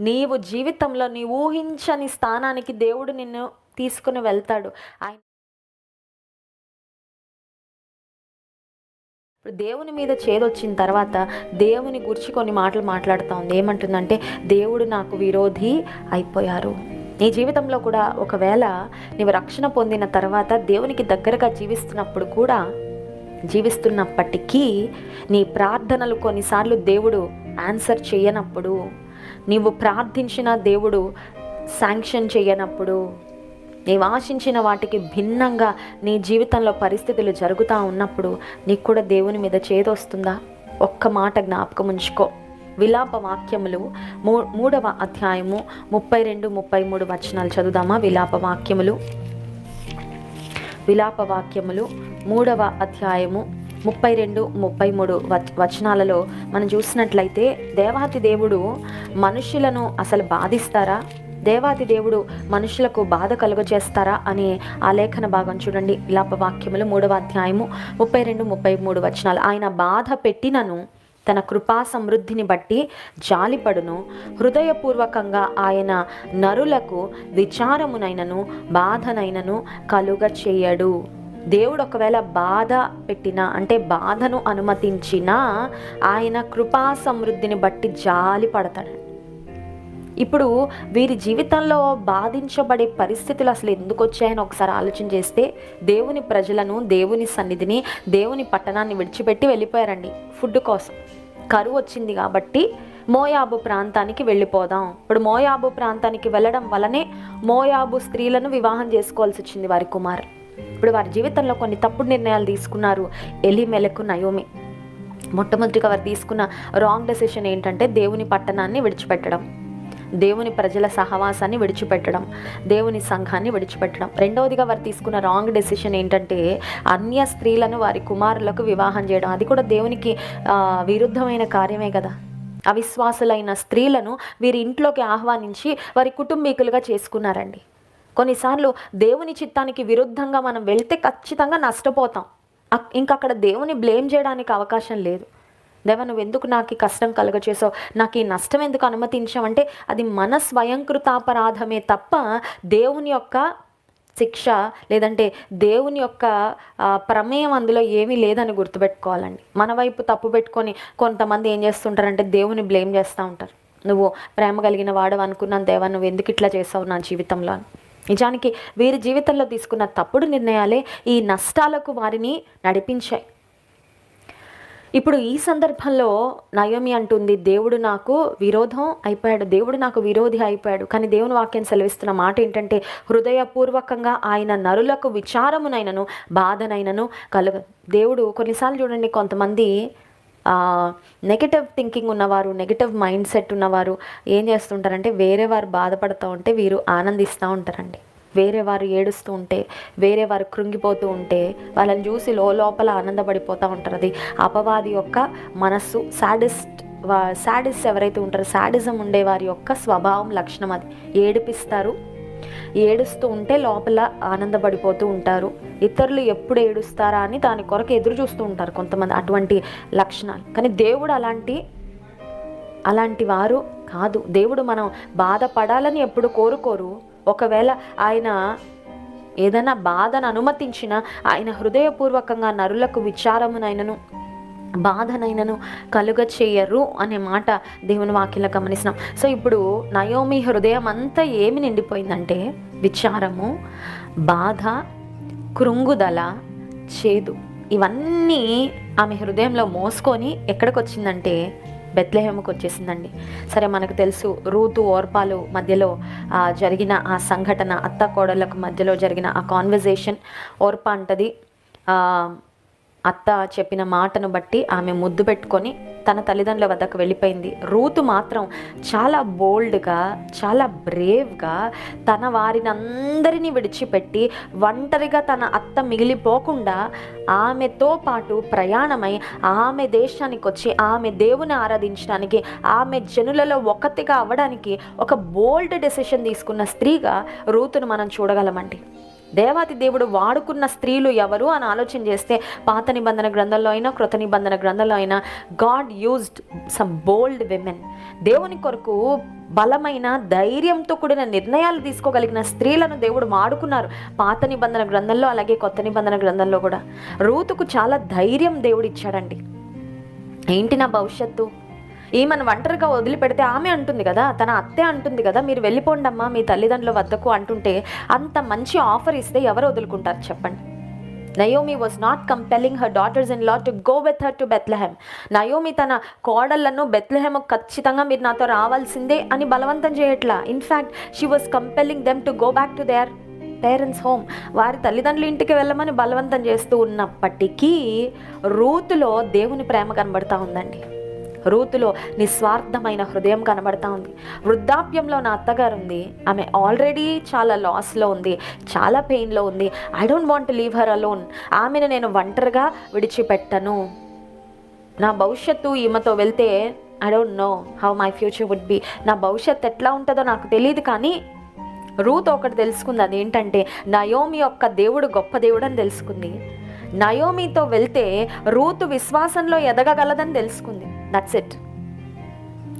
నీవు జీవితంలో నీ ఊహించని స్థానానికి దేవుడు నిన్ను తీసుకుని వెళ్తాడు. ఆయన ఇప్పుడు దేవుని మీద చేదొచ్చిన తర్వాత దేవుని గురించి కొన్ని మాటలు మాట్లాడుతూ ఉంది. ఏమంటుందంటే దేవుడు నాకు విరోధి అయిపోయారు. నీ జీవితంలో కూడా ఒకవేళ నీవు రక్షణ పొందిన తర్వాత దేవునికి దగ్గరగా జీవిస్తున్నప్పుడు కూడా జీవిస్తున్నప్పటికీ నీ ప్రార్థనలు కొన్నిసార్లు దేవుడు ఆన్సర్ చేయనప్పుడు నీవు ప్రార్థించిన దేవుడు శాంక్షన్ చేయనప్పుడు నీవు ఆశించిన వాటికి భిన్నంగా నీ జీవితంలో పరిస్థితులు జరుగుతూ ఉన్నప్పుడు నీకు కూడా దేవుని మీద చేదొస్తుందా ఒక్క మాట జ్ఞాపకం ఉంచుకో. విలాప వాక్యములు మూ మూడవ అధ్యాయము ముప్పై రెండు ముప్పై మూడు వచనాలు చదువుదామా? విలాప వాక్యములు. విలాప వాక్యములు మూడవ అధ్యాయము ముప్పై రెండు ముప్పై మూడు వచనాలలో మనం చూసినట్లయితే దేవాతి దేవుడు మనుషులను అసలు బాధిస్తారా? దేవాతి దేవుడు మనుషులకు బాధ కలుగజేస్తారా? అని ఆ లేఖన భాగం చూడండి. విలాప వాక్యములు మూడవ అధ్యాయము ముప్పై రెండు ముప్పై మూడు వచనాలు. ఆయన బాధ పెట్టినను తన కృపా సమృద్ధిని బట్టి జాలిపడును. హృదయపూర్వకంగా ఆయన నరులకు విచారమునైనను బాధనైనను కలుగ చేయడు దేవుడు ఒకవేళ బాధ పెట్టినా అంటే బాధను అనుమతించినా ఆయన కృపా సమృద్ధిని బట్టి జాలి పడతాడు. ఇప్పుడు వీరి జీవితంలో బాధించబడే పరిస్థితులు అసలు ఎందుకు వచ్చాయని ఒకసారి ఆలోచన చేస్తే దేవుని ప్రజలను దేవుని సన్నిధిని దేవుని పట్టణాన్ని విడిచిపెట్టి వెళ్ళిపోయారండి ఫుడ్ కోసం. కరువు వచ్చింది కాబట్టి మోయాబు ప్రాంతానికి వెళ్ళిపోదాం. ఇప్పుడు మోయాబు ప్రాంతానికి వెళ్ళడం వలనే మోయాబు స్త్రీలను వివాహం చేసుకోవాల్సి వచ్చింది వారి కుమారు. ఇప్పుడు వారి జీవితంలో కొన్ని తప్పుడు నిర్ణయాలు తీసుకున్నారు. ఎలి మెలకు నయోమి. మొట్టమొదటిగా వారు తీసుకున్న రాంగ్ డెసిషన్ ఏంటంటే దేవుని పట్టణాన్ని విడిచిపెట్టడం. దేవుని ప్రజల సహవాసాన్ని విడిచిపెట్టడం. దేవుని సంఘాన్ని విడిచిపెట్టడం. రెండవదిగా వారు తీసుకున్న రాంగ్ డెసిషన్ ఏంటంటే అన్య స్త్రీలను వారి కుమారులకు వివాహం చేయడం. అది కూడా దేవునికి విరుద్ధమైన కార్యమే కదా. అవిశ్వాసులైన స్త్రీలను వీరి ఇంట్లోకి ఆహ్వానించి వారి కుటుంబీకులుగా చేసుకున్నారండి. కొన్నిసార్లు దేవుని చిత్తానికి విరుద్ధంగా మనం వెళ్తే ఖచ్చితంగా నష్టపోతాం. అక్- ఇంకా అక్కడ దేవుని బ్లేమ్ చేయడానికి అవకాశం లేదు. దేవ నువ్వు ఎందుకు నాకు ఈ కష్టం కలుగచేసావు? నాకు ఈ నష్టం ఎందుకు అనుమతించావంటే అది మన స్వయంకృతాపరాధమే తప్ప దేవుని యొక్క శిక్ష లేదంటే దేవుని యొక్క ప్రమేయం అందులో ఏమీ లేదని గుర్తుపెట్టుకోవాలండి. మన వైపు తప్పు పెట్టుకొని కొంతమంది ఏం చేస్తుంటారంటే దేవుని బ్లేమ్ చేస్తూ ఉంటారు. నువ్వు ప్రేమ కలిగిన వాడు అనుకున్నాను దేవా నువ్వు ఎందుకు ఇట్లా చేసావు నా జీవితంలో అని. నిజానికి వీరి జీవితంలో తీసుకున్న తప్పుడు నిర్ణయాలే ఈ నష్టాలకు వారిని నడిపించాయి. ఇప్పుడు ఈ సందర్భంలో నయోమి అంటుంది దేవుడు నాకు విరోధం అయిపోయాడు దేవుడు నాకు విరోధి అయిపోయాడు. కానీ దేవుని వాక్యం సెలవిస్తున్న మాట ఏంటంటే హృదయపూర్వకంగా ఆయన నరులకు విచారమునైనను బాధనైనను కలుగ దేవుడు కొన్నిసార్లు చూడండి కొంతమంది నెగటివ్ థింకింగ్ ఉన్నవారు నెగటివ్ మైండ్ సెట్ ఉన్నవారు ఏం చేస్తుంటారంటే వేరే వారు బాధపడుతూ ఉంటే వీరు ఆనందిస్తూ ఉంటారండి. వేరే వారు ఏడుస్తూ ఉంటే వేరే వారు కృంగిపోతూ ఉంటే వాళ్ళని చూసి లోపల ఆనందపడిపోతూ ఉంటారు అది అపవాది యొక్క మనస్సు సాడిస్ట్ వా సాడిస్ట్ ఎవరైతే ఉంటారో సాడిజం ఉండే వారి యొక్క స్వభావం లక్షణం అది. ఏడిపిస్తారు ఏడుస్తూ ఉంటే లోపల ఆనందపడిపోతూ ఉంటారు. ఇతరులు ఎప్పుడు ఏడుస్తారా అని దాని కొరకు ఎదురు చూస్తూ ఉంటారు కొంతమంది అటువంటి లక్షణాలు. కానీ దేవుడు అలాంటి అలాంటి వారు కాదు. దేవుడు మనం బాధపడాలని ఎప్పుడు కోరుకోరు. ఒకవేళ ఆయన ఏదైనా బాధను అనుమతించిన ఆయన హృదయపూర్వకంగా నరులకు విచారమునైనను బాధనైనను కలుగ చేయరు అనే మాట దేవుని వాక్యంలో గమనిస్తున్నాం. సో ఇప్పుడు నయోమి హృదయం అంతా ఏమి నిండిపోయిందంటే విచారము బాధ కృంగుదల చేదు. ఇవన్నీ ఆమె హృదయంలో మోసుకొని ఎక్కడికి వచ్చిందంటే బెత్లహేమకు వచ్చేసిందండి. సరే మనకు తెలుసు రూతు ఓర్పాలు మధ్యలో జరిగిన ఆ సంఘటన అత్త కోడళ్ళకు మధ్యలో జరిగిన ఆ కాన్వర్జేషన్ ఓర్ప అంటది. అత్త చెప్పిన మాటను బట్టి ఆమె ముద్దు పెట్టుకొని తన తల్లిదండ్రుల వద్దకు వెళ్ళిపోయింది. రూతు మాత్రం చాలా బోల్డ్గా చాలా బ్రేవ్గా తన వారిని అందరినీ విడిచిపెట్టి ఒంటరిగా తన అత్త మిగిలిపోకుండా ఆమెతో పాటు ప్రయాణమై ఆమె దేశానికి వచ్చి ఆమె దేవుని ఆరాధించడానికి ఆమె జనులలో ఒకటిగా అవ్వడానికి ఒక బోల్డ్ డెసిషన్ తీసుకున్న స్త్రీగా రూతును మనం చూడగలమండి. దేవాతి దేవుడు వాడుకున్న స్త్రీలు ఎవరు అని ఆలోచన చేస్తే పాత నిబంధన గ్రంథంలో అయినా కృత నిబంధన గ్రంథంలో అయినా God used some bold women దేవుని కొరకు బలమైన ధైర్యంతో కూడిన నిర్ణయాలు తీసుకోగలిగిన స్త్రీలను దేవుడు వాడుకున్నారు పాత నిబంధన గ్రంథంలో అలాగే కొత్త నిబంధన గ్రంథంలో కూడా. రూతుకు చాలా ధైర్యం దేవుడు ఇచ్చాడండి. ఏంటి నా భవిష్యత్తు? ఈమెను ఒంటరిగా వదిలిపెడితే ఆమె అంటుంది కదా తన అత్తే అంటుంది కదా మీరు వెళ్ళిపోండి అమ్మా మీ తల్లిదండ్రుల వద్దకు అంటుంటే అంత మంచి ఆఫర్ ఇస్తే ఎవరు వదులుకుంటారు చెప్పండి. Naomi was not compelling her daughters in law to go with her to Bethlehem Naomi తన కోడళ్ళను బెత్లెహెమ్ ఖచ్చితంగా మీరు నాతో రావాల్సిందే అని బలవంతం చేయట్లా. In fact she was compelling them to go back to their parents home వారి తల్లిదండ్రుల ఇంటికి వెళ్ళమని బలవంతం చేస్తూ ఉన్నప్పటికీ రూతులో దేవుని ప్రేమ కనబడతా ఉందండి. రూతులో నిస్వార్థమైన హృదయం కనబడతా ఉంది. వృద్ధాప్యంలో నా అత్తగారు ఉంది. ఆమె ఆల్రెడీ చాలా లాస్లో ఉంది. చాలా పెయిన్లో ఉంది. I don't want leave her alone ఆమెను నేను ఒంటరిగా విడిచిపెట్టను. నా భవిష్యత్తు ఈమెతో వెళ్తే I don't know how my future would be నా భవిష్యత్తు ఎట్లా ఉంటుందో నాకు తెలియదు కానీ రూత్ ఒకటి తెలుసుకుంది. అదేంటంటే నయోమి యొక్క దేవుడు గొప్ప దేవుడు అని తెలుసుకుంది. నయోమితో వెళ్తే రూతు విశ్వాసంలో ఎదగగలదని తెలుసుకుంది. దట్స్ ఇట్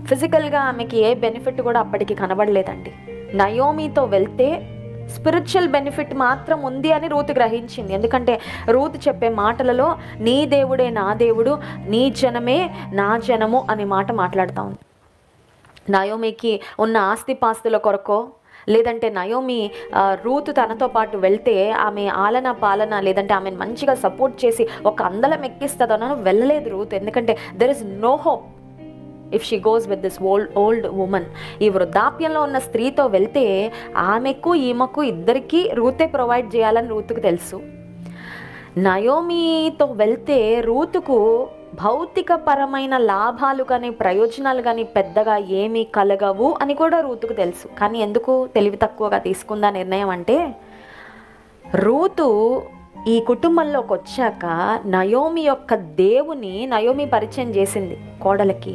ఫిజికల్గా ఆమెకి ఏ బెనిఫిట్ కూడా అప్పటికి కనబడలేదండి. నయోమితో వెళ్తే స్పిరిచువల్ బెనిఫిట్ మాత్రం ఉంది అని రూతు గ్రహించింది. ఎందుకంటే రూతు చెప్పే మాటలలో నీ దేవుడే నా దేవుడు నీ జనమే నా జనము అనే మాట మాట్లాడుతూ ఉంది. నయోమికి ఉన్న ఆస్తిపాస్తుల కొరకో లేదంటే నయోమి రూత్ రూతు తనతో పాటు వెళ్తే ఆమె ఆలన పాలన లేదంటే ఆమెను మంచిగా సపోర్ట్ చేసి ఒక అందలం ఎక్కిస్తుందనో వెళ్ళలేదు రూత్. ఎందుకంటే there is no hope if she goes with this old old women ఈ వృద్ధాప్యంలో ఉన్న స్త్రీతో వెళ్తే ఆమెకు ఈమెకు ఇద్దరికీ రూతే ప్రొవైడ్ చేయాలని రూతుకు తెలుసు. నయోమితో వెళ్తే రూతుకు భౌతిక పరమైన లాభాలు కానీ ప్రయోజనాలు కానీ పెద్దగా ఏమీ కలగవు అని కూడా రూతుకు తెలుసు. కానీ ఎందుకు తెలివి తక్కువగా తీసుకుందా నిర్ణయం అంటే రూతు ఈ కుటుంబంలోకి వచ్చాక నయోమి యొక్క దేవుని నయోమి పరిచయం చేసింది కోడలకి.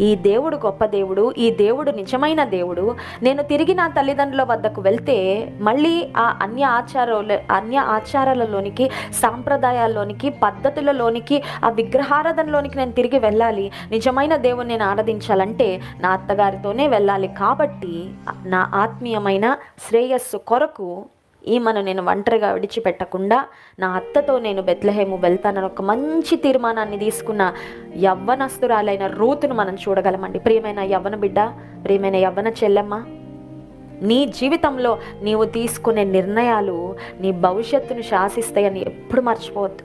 ఈ దేవుడు గొప్ప దేవుడు ఈ దేవుడు నిజమైన దేవుడు. నేను తిరిగి నా తల్లిదండ్రుల వద్దకు వెళ్తే మళ్ళీ ఆ అన్య ఆచారాల అన్య ఆచారాలలోనికి సాంప్రదాయాల్లోనికి పద్ధతులలోనికి ఆ విగ్రహారాధనలోనికి నేను తిరిగి వెళ్ళాలి. నిజమైన దేవుని నేను ఆరాధించాలంటే నా అత్తగారితోనే వెళ్ళాలి. కాబట్టి నా ఆత్మీయమైన శ్రేయస్సు కొరకు ఈమెను నేను ఒంటరిగా విడిచిపెట్టకుండా నా అత్తతో నేను బెత్లహేము వెళ్తానని ఒక మంచి తీర్మానాన్ని తీసుకున్న యవ్వనస్తురాలైన రూతును మనం చూడగలమండి. ప్రియమైన యవ్వన బిడ్డ ప్రియమైన యవ్వన చెల్లెమ్మ నీ జీవితంలో నీవు తీసుకునే నిర్ణయాలు నీ భవిష్యత్తును శాసిస్తాయని ఎప్పుడు మర్చిపోవద్దు.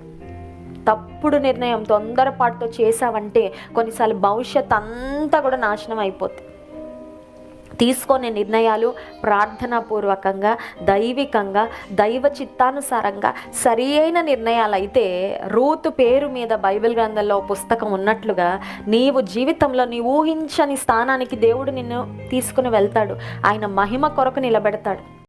తప్పుడు నిర్ణయం తొందరపాటుతో చేసావంటే కొన్నిసార్లు భవిష్యత్ అంతా కూడా నాశనం అయిపోతుంది తీసుకునే నిర్ణయాలు ప్రార్థనాపూర్వకంగా దైవికంగా దైవ చిత్తానుసారంగా సరి అయిన నిర్ణయాలు అయితే రూతు పేరు మీద బైబిల్ గ్రంథంలో పుస్తకం ఉన్నట్లుగా నీవు జీవితంలో నీ ఊహించని స్థానానికి దేవుడు నిన్ను తీసుకుని వెళ్తాడు. ఆయన మహిమ కొరకు నిలబెడతాడు.